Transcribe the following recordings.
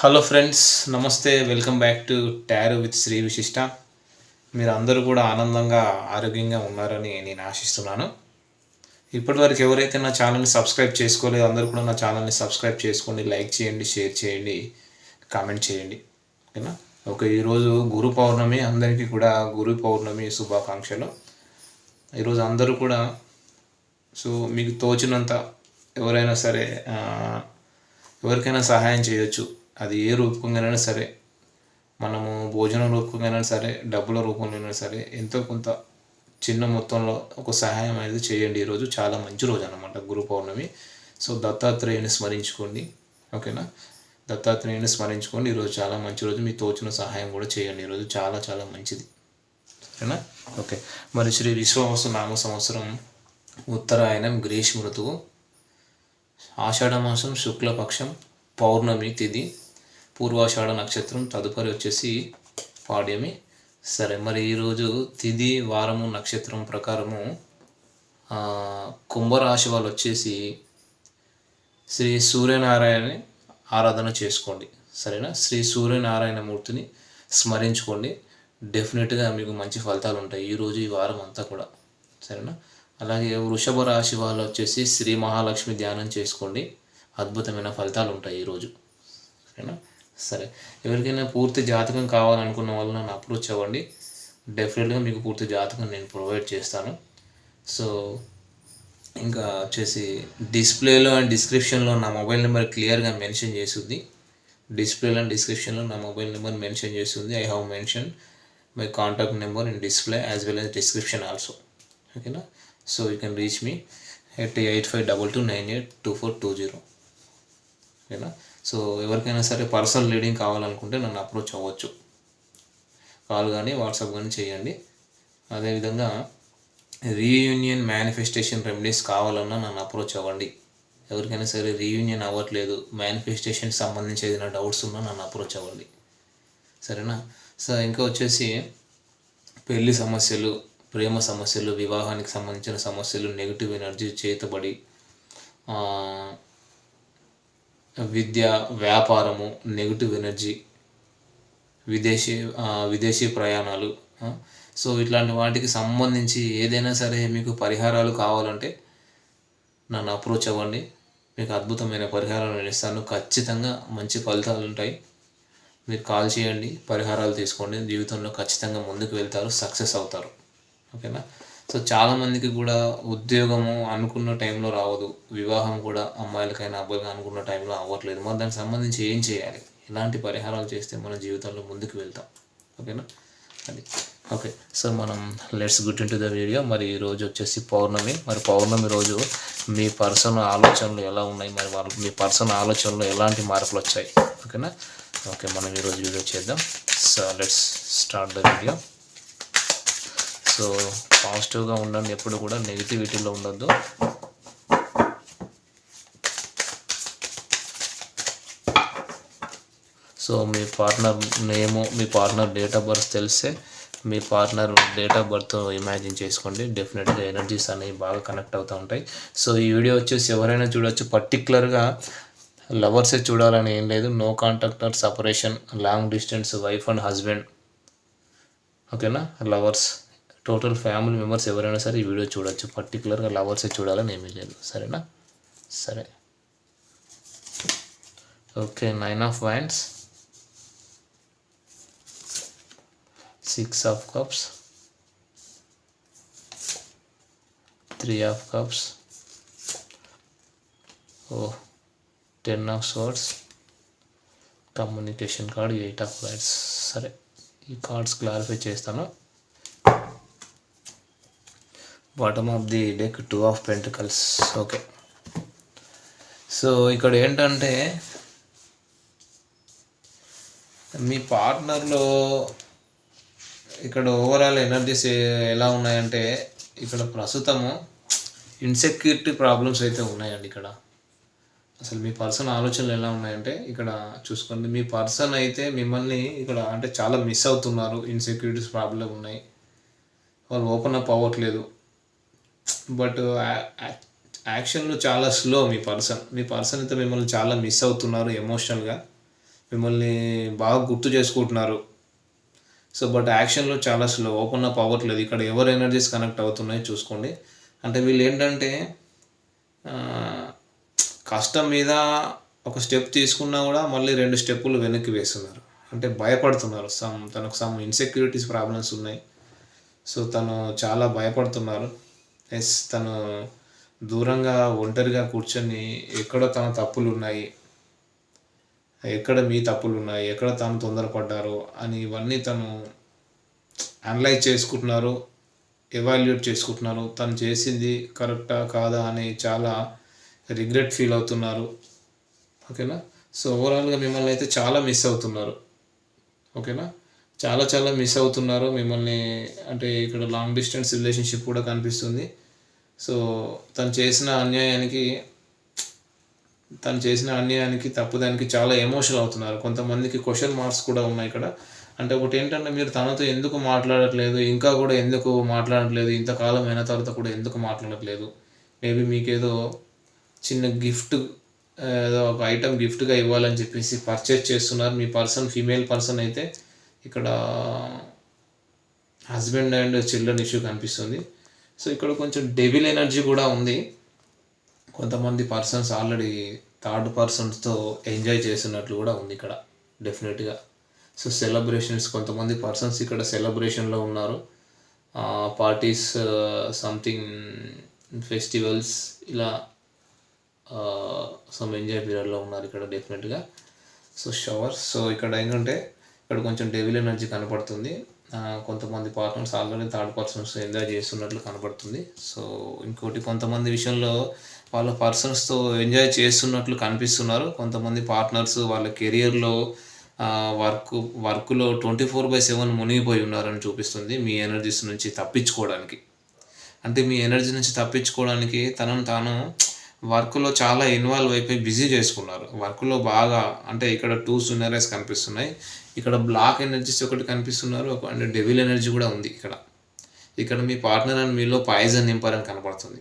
Hello friends నమస్తే welcome back to tarot with Sri Vishishta మీరు అందరూ కూడా ఆనందంగా ఆరోగ్యంగా ఉన్నారని నేను ఆశిస్తున్నాను. ఇప్పటివరకు ఎవరైతే నా ఛానల్ని సబ్స్క్రైబ్ చేసుకోలేదో అందరూ కూడా నా ఛానల్ని సబ్స్క్రైబ్ చేసుకోండి లైక్ చేయండి షేర్ చేయండి కామెంట్ చేయండి. ఓకేనా? ఓకే ఈరోజు గురు పౌర్ణమి అందరికీ కూడా గురు పౌర్ణమి శుభాకాంక్షలు. ఈరోజు అందరూ కూడా సో మీకు తోచినంత ఎవరైనా సరే ఎవరికైనా సహాయం చేయొచ్చు. అది ఏ రూపంగానైనా సరే మనము భోజనం రూపంగానైనా సరే డబ్బుల రూపంలోనైనా సరే ఎంతో కొంత చిన్న మొత్తంలో ఒక సహాయం అనేది చేయండి. ఈరోజు చాలా మంచి రోజు అనమాట గురు పౌర్ణమి. సో దత్తాత్రేయుని స్మరించుకోండి. ఓకేనా? దత్తాత్రేయుని స్మరించుకోండి. ఈరోజు చాలా మంచి రోజు. మీ తోచిన సహాయం కూడా చేయండి. ఈరోజు చాలా చాలా మంచిది. ఓకేనా? ఓకే. మరి శ్రీ విశ్వావసు నామ సంవత్సరం ఉత్తరాయణం గ్రీష్మ ఋతువు. ఆషాఢమాసం శుక్లపక్షం పౌర్ణమి తిథి పూర్వాషాఢ నక్షత్రం తదుపరి వచ్చేసి పాడ్యమి. సరే మరి ఈరోజు తిది వారము నక్షత్రం ప్రకారము కుంభరాశి వాళ్ళు వచ్చేసి శ్రీ సూర్యనారాయణని ఆరాధన చేసుకోండి. సరేనా? శ్రీ సూర్యనారాయణ మూర్తిని స్మరించుకోండి. డెఫినెట్గా మీకు మంచి ఫలితాలు ఉంటాయి ఈరోజు ఈ వారం అంతా కూడా. సరేనా? అలాగే వృషభ రాశి వాళ్ళు వచ్చేసి శ్రీ మహాలక్ష్మి ధ్యానం చేసుకోండి. అద్భుతమైన ఫలితాలు ఉంటాయి ఈరోజు సరేనా? సరే. ఎవరికైనా పూర్తి జాతకం కావాలనుకున్న వాళ్ళు నన్ను అప్రోచ్ అవ్వండి. డెఫినెట్గా మీకు పూర్తి జాతకం నేను ప్రొవైడ్ చేస్తాను. సో ఇంకా వచ్చేసి డిస్ప్లేలో అండ్ డిస్క్రిప్షన్లో నా మొబైల్ నెంబర్ క్లియర్గా మెన్షన్ చేస్తుంది. డిస్ప్లేలో అండ్ డిస్క్రిప్షన్లో నా మొబైల్ నెంబర్ మెన్షన్ చేస్తుంది. I have mention my contact number in display as well as description also ఓకేనా so you can reach me eight eight five double two nine eight two four two zero ఓకేనా so ఎవరికైనా సరే personal reading కావాలనుకుంటే నన్ను approach అవ్వచ్చు. Call కానీ WhatsApp కానీ చేయండి. అదేవిధంగా రీయూనియన్ మేనిఫెస్టేషన్ రెమెడీస్ కావాలన్నా నన్ను అప్రోచ్ అవ్వండి. ఎవరికైనా సరే రీయూనియన్ అవ్వట్లేదు మేనిఫెస్టేషన్ సంబంధించి ఏదైనా డౌట్స్ ఉన్నా నన్ను అప్రోచ్ అవ్వండి. సరేనా? సో ఇంకా వచ్చేసి పెళ్ళి సమస్యలు ప్రేమ సమస్యలు వివాహానికి సంబంధించిన సమస్యలు నెగిటివ్ ఎనర్జీ చేతబడి విద్య వ్యాపారము నెగిటివ్ ఎనర్జీ విదేశీ విదేశీ ప్రయాణాలు సో ఇట్లాంటి వాటికి సంబంధించి ఏదైనా సరే మీకు పరిహారాలు కావాలంటే నన్ను అప్రోచ్ అవ్వండి. మీకు అద్భుతమైన పరిహారాలు నేను ఇస్తాను. ఖచ్చితంగా మంచి ఫలితాలు ఉంటాయి. మీరు కాల్ చేయండి పరిహారాలు తీసుకోండి. జీవితంలో ఖచ్చితంగా ముందుకు వెళ్తారు సక్సెస్ అవుతారు. ఓకేనా? సో చాలామందికి కూడా ఉద్యోగము అనుకున్న టైంలో రావదు. వివాహం కూడా అమ్మాయిలకైనా అబ్బాయిలకి అనుకున్న టైంలో అవ్వట్లేదు. మరి దానికి సంబంధించి ఏం చేయాలి? ఎలాంటి పరిహారాలు చేస్తే మన జీవితంలో ముందుకు వెళ్తాం. ఓకేనా? అది. ఓకే. సో మనం let's good in to the video మరి ఈరోజు వచ్చేసి పౌర్ణమి. మరి పౌర్ణమి రోజు మీ పర్సన్ ఆలోచనలు ఎలా ఉన్నాయి? మరి వాళ్ళకి మీ పర్సన్ ఆలోచనలు ఎలాంటి మార్పులు వచ్చాయి? ఓకేనా? ఓకే. మనం ఈరోజు వీడియో చేద్దాం. So let's start the video so పాజిటివ్గా ఉండండి ఎప్పుడు కూడా నెగిటివిటీలో ఉండొద్దు. సో మీ పార్ట్నర్ నేము మీ పార్ట్నర్ డేట్ ఆఫ్ బర్త్ తెలిస్తే మీ partner date of birth imagine చేసుకోండి. డెఫినెట్గా ఎనర్జీస్ అనేవి బాగా కనెక్ట్ అవుతూ ఉంటాయి. సో ఈ వీడియో వచ్చేసి ఎవరైనా చూడొచ్చు పర్టికులర్గా లవర్సే చూడాలని ఏం లేదు. No contact or separation. Long distance wife and husband. ఓకేనా? లవర్స్. టోటల్ ఫ్యామిలీ మెంబర్స్ ఎవరైనా సరే ఈ వీడియో చూడొచ్చు. పర్టికులర్గా లవర్సే చూడాలని ఏమీ లేదు. సరేనా? సరే. Okay nine of wands six of cups three of cups oh ten of swords communication card eight of lights సరే. ఈ కార్డ్స్ క్లారిఫై చేస్తాను. Bottom of the deck two of pentacles okay so ఇక్కడ ఏంటంటే మీ పార్ట్నర్లో ఇక్కడ ఓవరాల్ ఎనర్జీస్ ఎలా ఉన్నాయంటే ఇక్కడ ప్రస్తుతము ఇన్సెక్యూరిటీ ప్రాబ్లమ్స్ అయితే ఉన్నాయండి ఇక్కడ. అసలు మీ పర్సన్ ఆలోచనలు ఎలా ఉన్నాయంటే ఇక్కడ చూసుకోండి. మీ పర్సన్ అయితే మిమ్మల్ని ఇక్కడ అంటే చాలా మిస్ అవుతున్నారు. ఇన్సెక్యూరిటీస్ ప్రాబ్లం ఉన్నాయి. వాళ్ళు ఓపెన్ అప్ అవ్వట్లేదు. బట్ యాక్షన్లో చాలా స్లో మీ పర్సన్. మీ పర్సన్ అయితే మిమ్మల్ని చాలా మిస్ అవుతున్నారు ఎమోషనల్గా. మిమ్మల్ని బాగా గుర్తు చేసుకుంటున్నారు. సో బట్ యాక్షన్లో చాలా స్లో. ఓపెన్ అప్ అవ్వట్లేదు. ఇక్కడ ఎవరు ఎనర్జీస్ కనెక్ట్ అవుతున్నాయో చూసుకోండి. అంటే వీళ్ళు ఏంటంటే కష్టం మీద ఒక స్టెప్ తీసుకున్నా కూడా మళ్ళీ రెండు స్టెప్పులు వెనక్కి వేస్తున్నారు. అంటే భయపడుతున్నారు. సమ్ తనకు సమ్ ఇన్సెక్యూరిటీస్ ప్రాబ్లమ్స్ ఉన్నాయి. సో తను చాలా భయపడుతున్నారు. ఎస్ తను దూరంగా ఒంటరిగా కూర్చొని ఎక్కడ తన తప్పులు ఉన్నాయి ఎక్కడ మీ తప్పులు ఉన్నాయి ఎక్కడ తాను తొందరపడ్డారు? అని ఇవన్నీ తను అనలైజ్ చేసుకుంటున్నారు ఎవాల్యుయేట్ చేసుకుంటున్నారు. తను చేసింది కరెక్టా కాదా అని చాలా రిగ్రెట్ ఫీల్ అవుతున్నారు. ఓకేనా? సో ఓవరాల్గా మిమ్మల్ని అయితే చాలా మిస్ అవుతున్నారు. ఓకేనా? చాలా చాలా మిస్ అవుతున్నారు. మిమ్మల్ని అంటే ఇక్కడ లాంగ్ డిస్టెన్స్ రిలేషన్షిప్ కూడా కనిపిస్తుంది. సో తను చేసిన అన్యాయానికి తను చేసిన అన్యాయానికి తప్పుదానికి చాలా ఎమోషనల్ అవుతున్నారు. కొంతమందికి క్వశ్చన్ మార్క్స్ కూడా ఉన్నాయి ఇక్కడ. అంటే ఒకటి ఏంటంటే మీరు తనతో ఎందుకు మాట్లాడట్లేదు? ఇంకా కూడా ఎందుకు మాట్లాడట్లేదు? ఇంతకాలం అయిన తర్వాత కూడా ఎందుకు మాట్లాడట్లేదు? మేబీ మీకేదో చిన్న గిఫ్ట్ ఏదో ఒక ఐటమ్ గిఫ్ట్గా ఇవ్వాలని చెప్పేసి పర్చేస్ చేస్తున్నారు. మీ పర్సన్ ఫీమేల్ పర్సన్ అయితే ఇక్కడ హస్బెండ్ అండ్ చిల్డ్రన్ ఇష్యూ కనిపిస్తుంది. సో ఇక్కడ కొంచెం డెవిల్ ఎనర్జీ కూడా ఉంది. కొంతమంది పర్సన్స్ ఆల్రెడీ థర్డ్ పర్సన్స్తో ఎంజాయ్ చేస్తున్నట్లు కూడా ఉంది ఇక్కడ డెఫినెట్గా సో సెలబ్రేషన్స్ కొంతమంది పర్సన్స్ ఇక్కడ సెలబ్రేషన్లో ఉన్నారు. పార్టీస్ సంథింగ్ ఫెస్టివల్స్ ఇలా సమ్ ఎంజాయ్ పీరియడ్లో ఉన్నారు ఇక్కడ డెఫినెట్గా సో షవర్స్ సో ఇక్కడ ఏంటంటే ఇక్కడ కొంచెం డెవిల్ ఎనర్జీ కనపడుతుంది. కొంతమంది partners already third persons enjoy చేస్తున్నట్లు కనపడుతుంది. సో ఇంకోటి కొంతమంది విషయంలో వాళ్ళ పర్సన్స్తో ఎంజాయ్ చేస్తున్నట్లు కనిపిస్తున్నారు. కొంతమంది పార్ట్నర్స్ వాళ్ళ కెరియర్లో వర్క్ వర్క్లో ట్వంటీ ఫోర్ బై సెవెన్ మునిగిపోయి ఉన్నారని చూపిస్తుంది మీ ఎనర్జీస్ నుంచి తప్పించుకోవడానికి. అంటే మీ ఎనర్జీ నుంచి తప్పించుకోవడానికి తనను తాను వర్క్లో చాలా ఇన్వాల్వ్ అయిపోయి బిజీ చేసుకున్నారు. వర్క్లో బాగా అంటే ఇక్కడ టూ సునరీస్ కనిపిస్తున్నాయి. ఇక్కడ బ్లాక్ ఎనర్జీస్ ఒకటి కనిపిస్తున్నారు ఒక అంటే డెవిల్ ఎనర్జీ కూడా ఉంది ఇక్కడ. ఇక్కడ మీ పార్ట్నర్ అండ్ మీలో పాయిజన్ నింపారని కనపడుతుంది.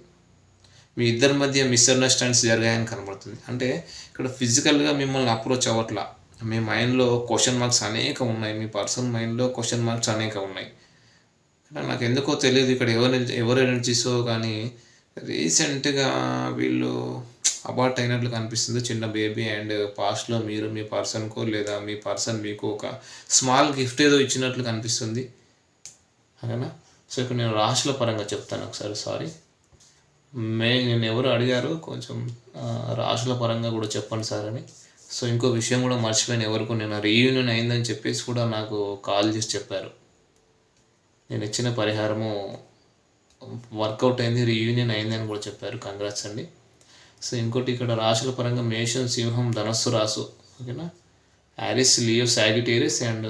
మీ ఇద్దరి మధ్య మిస్అండర్స్టాండ్స్ జరిగాయని కనబడుతుంది అంటే ఇక్కడ ఫిజికల్గా మిమ్మల్ని అప్రోచ్ అవ్వట్లా. మీ మైండ్లో క్వశ్చన్ మార్క్స్ అనేక ఉన్నాయి. మీ పర్సనల్ మైండ్లో క్వశ్చన్ మార్క్స్ అనేక ఉన్నాయి. నాకు ఎందుకో తెలియదు. ఇక్కడ ఎవరు ఎవరు ఎనర్జీసో కానీ రీసెంట్గా వీళ్ళు అబార్ట్ అయినట్లు కనిపిస్తుంది. చిన్న బేబీ అండ్ పాస్ట్లో మీరు మీ పర్సన్కో లేదా మీ పర్సన్ మీకు ఒక స్మాల్ గిఫ్ట్ ఏదో ఇచ్చినట్లు కనిపిస్తుంది. అవునా సో ఇక్కడ నేను రాశుల పరంగా చెప్తాను ఒకసారి సారీ. మే నేను ఎవరు అడిగారు కొంచెం రాశుల పరంగా కూడా చెప్పండి సార్ అని. సో ఇంకో విషయం కూడా మర్చిపోయాను ఎవరికో నేను రీయూనియన్ అయిందని చెప్పేసి కూడా నాకు కాల్ చేసి చెప్పారు. నేను ఇచ్చిన పరిహారము వర్కౌట్ అయింది రీయూనియన్ అయిందని కూడా చెప్పారు. కంగ్రాట్స్ అండి. సో ఇంకోటి ఇక్కడ రాశుల పరంగా మేషం సింహం ధనస్సు రాసు ఓకేనా? Aries Leo Sagittarius and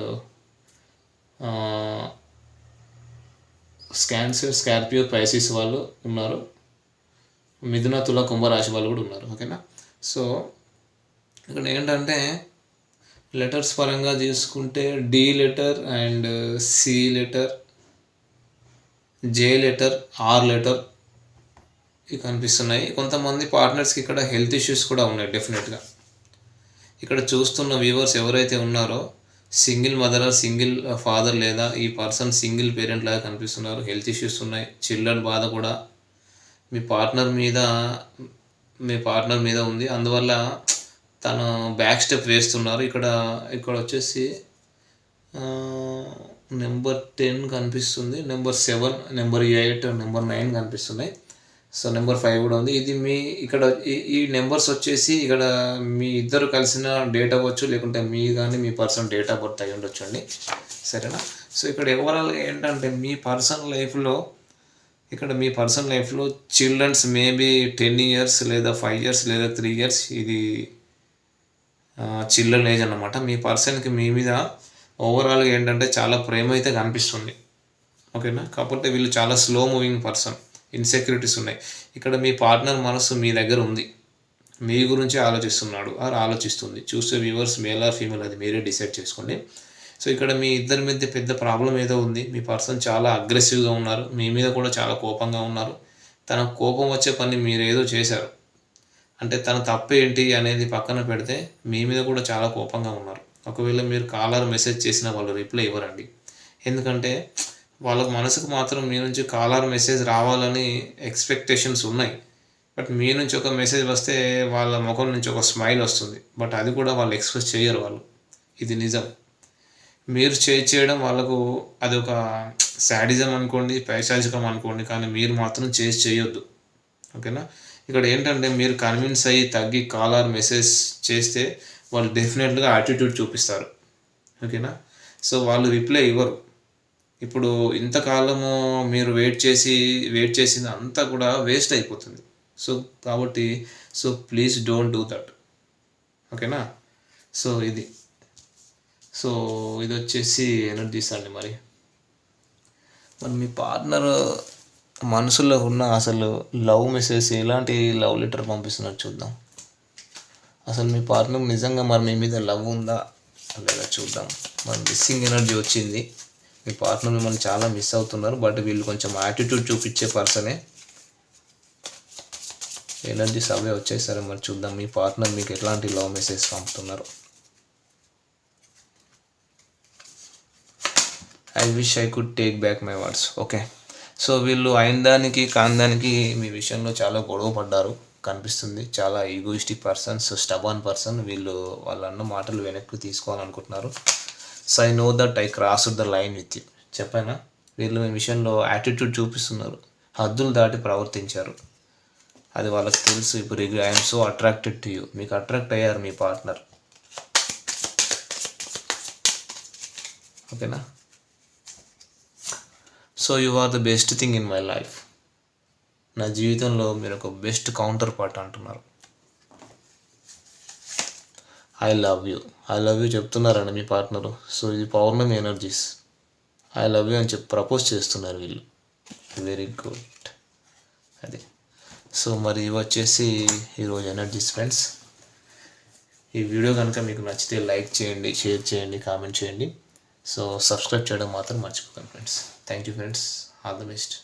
cancer Scorpio Pisces వాళ్ళు ఉన్నారు. మిథున తుల కుంభరాశి వాళ్ళు కూడా ఉన్నారు. ఓకేనా? సో ఇక్కడ ఏంటంటే లెటర్స్ పరంగా తీసుకుంటే D letter and C letter J letter R letter కనిపిస్తున్నాయి. కొంతమంది పార్ట్నర్స్కి ఇక్కడ హెల్త్ ఇష్యూస్ కూడా ఉన్నాయి డెఫినెట్గా ఇక్కడ చూస్తున్న వ్యూవర్స్ ఎవరైతే ఉన్నారో సింగిల్ మదర్ సింగిల్ ఫాదర్ లేదా ఈ పర్సన్ సింగిల్ పేరెంట్ లాగా కనిపిస్తున్నారు. హెల్త్ ఇష్యూస్ ఉన్నాయి. చిల్డ్రన్ బాధ కూడా మీ పార్ట్నర్ మీద మీ పార్ట్నర్ మీద ఉంది. అందువల్ల తను బ్యాక్ స్టెప్ వేస్తున్నారు. ఇక్కడ ఇక్కడ వచ్చేసి నెంబర్ టెన్ కనిపిస్తుంది. Number seven number eight number nine కనిపిస్తున్నాయి. సో నెంబర్ ఫైవ్ కూడా ఉంది. ఇది మీ ఇక్కడ ఈ- ఈ నెంబర్స్ వచ్చేసి ఇక్కడ మీ ఇద్దరు కలిసిన డేట్ అవ్వచ్చు లేకుంటే మీ కానీ మీ పర్సన్ డేట్ ఆఫ్ బర్త్ అయి ఉండొచ్చు అండి. సరేనా? సో ఇక్కడ ఓవరాల్ ఏంటంటే మీ పర్సన్ లైఫ్లో ఇక్కడ మీ పర్సన్ లైఫ్లో చిల్డ్రన్స్ మేబీ టెన్ ఇయర్స్ లేదా ఫైవ్ ఇయర్స్ లేదా త్రీ ఇయర్స్ ఇది చిల్డ్రన్ ఏజ్ అన్నమాట. మీ పర్సన్కి మీ మీద ఓవరాల్గా ఏంటంటే చాలా ప్రేమ అయితే కనిపిస్తుంది. ఓకేనా? కాకపోతే వీళ్ళు చాలా స్లో మూవింగ్ పర్సన్. ఇన్సెక్యూరిటీస్ ఉన్నాయి. ఇక్కడ మీ పార్ట్నర్ మనసు మీ దగ్గర ఉంది. మీ గురించి ఆలోచిస్తున్నాడు. ఆర్ ఆలోచిస్తుంది. చూస్తే వ్యూవర్స్ మేల్ ఆర్ ఫీమేల్ అది మీరే డిసైడ్ చేసుకోండి. సో ఇక్కడ మీ ఇద్దరి మధ్య పెద్ద ప్రాబ్లం ఏదో ఉంది. మీ పర్సన్ చాలా అగ్రెసివ్గా ఉన్నారు. మీ మీద కూడా చాలా కోపంగా ఉన్నారు. తన కోపం వచ్చే పని మీరు ఏదో చేశారు. అంటే తన తప్పు ఏంటి అనేది పక్కన పెడితే మీ మీద కూడా చాలా కోపంగా ఉన్నారు. ఒకవేళ మీరు కాలర్ మెసేజ్ చేసిన వాళ్ళు రిప్లై ఇవ్వరండి. ఎందుకంటే వాళ్ళకు మనసుకు మాత్రం మీ నుంచి కాలర్ మెసేజ్ రావాలని ఎక్స్పెక్టేషన్స్ ఉన్నాయి. బట్ మీ నుంచి ఒక మెసేజ్ వస్తే వాళ్ళ ముఖం నుంచి ఒక స్మైల్ వస్తుంది. బట్ అది కూడా వాళ్ళు ఎక్స్ప్రెస్ చేయరు వాళ్ళు. ఇది నిజం. మీరు చేయి చేయడం వాళ్ళకు అది ఒక శాడిజం అనుకోండి పైశాచికం అనుకోండి కానీ మీరు మాత్రం చేసి చేయొద్దు. ఓకేనా? ఇక్కడ ఏంటంటే మీరు కన్విన్స్ అయ్యి తగ్గి కాలర్ మెసేజ్ చేస్తే వాళ్ళు డెఫినెట్గా యాటిట్యూడ్ చూపిస్తారు. ఓకేనా? సో వాళ్ళు రిప్లై ఇవ్వరు. ఇప్పుడు ఇంతకాలము మీరు వెయిట్ చేసి వెయిట్ చేసింది అంతా కూడా వేస్ట్ అయిపోతుంది. సో కాబట్టి so please don't do that ఓకేనా సో ఇది. సో ఇది వచ్చేసి ఎనర్జీస్ అండి మరి. మరి మీ పార్ట్నర్ మనసులో ఉన్న అసలు లవ్ మెసేజ్ ఎలాంటి లవ్ లెటర్ పంపిస్తున్నారు చూద్దాం. అసలు మీ పార్ట్నర్ నిజంగా మరి మీ మీద లవ్ ఉందా? లేదా చూద్దాం. మరి మిస్సింగ్ ఎనర్జీ వచ్చింది. మీ పార్ట్నర్ మిమ్మల్ని చాలా మిస్ అవుతున్నారు బట్ వీళ్ళు కొంచెం యాటిట్యూడ్ చూపించే పర్సనే ఎనర్జీస్ అవే వచ్చాయి సరే మరి చూద్దాం మీ పార్ట్నర్ మీకు ఎట్లాంటి లవ్ మెసేజ్ పంపుతున్నారు? I wish I could take back my words okay so వీళ్ళు అయిన దానికి కాని దానికి మీ విషయంలో చాలా గొడవ పడ్డారు కనిపిస్తుంది. చాలా ఈగోయిస్టిక్ పర్సన్స్ స్టబాన్ పర్సన్ వీళ్ళు వాళ్ళన్న మాటలు వెనక్కి తీసుకోవాలనుకుంటున్నారు. So I know that I cross the line with you చెప్పానా? వీళ్ళు మీ విషయంలో యాటిట్యూడ్ చూపిస్తున్నారు. హద్దులు దాటి ప్రవర్తించారు. అది వాళ్ళకి తెలుసు. ఇప్పుడు I'm so attracted to you మీకు అట్రాక్ట్ అయ్యారు మీ పార్ట్నర్ ఓకేనా? So you are the best thing in my life నా జీవితంలో మీరు ఒక బెస్ట్ కౌంటర్ పార్ట్ అంటున్నారు. I love you I love you చెప్తున్నారండి మీ పార్ట్నరు. సో ఇది పౌర్ణమి ఎనర్జీస్. ఐ లవ్ యూ అని చెప్పి ప్రపోజ్ చేస్తున్నారు వీళ్ళు. వెరీ గుడ్ అది. సో మరి ఇవి వచ్చేసి ఈరోజు ఎనర్జీస్ ఫ్రెండ్స్ ఈ వీడియో కనుక మీకు నచ్చితే లైక్ చేయండి షేర్ చేయండి కామెంట్ చేయండి. సో సబ్స్క్రైబ్ చేయడం మాత్రం మర్చిపోకండి friends. Thank you friends all the best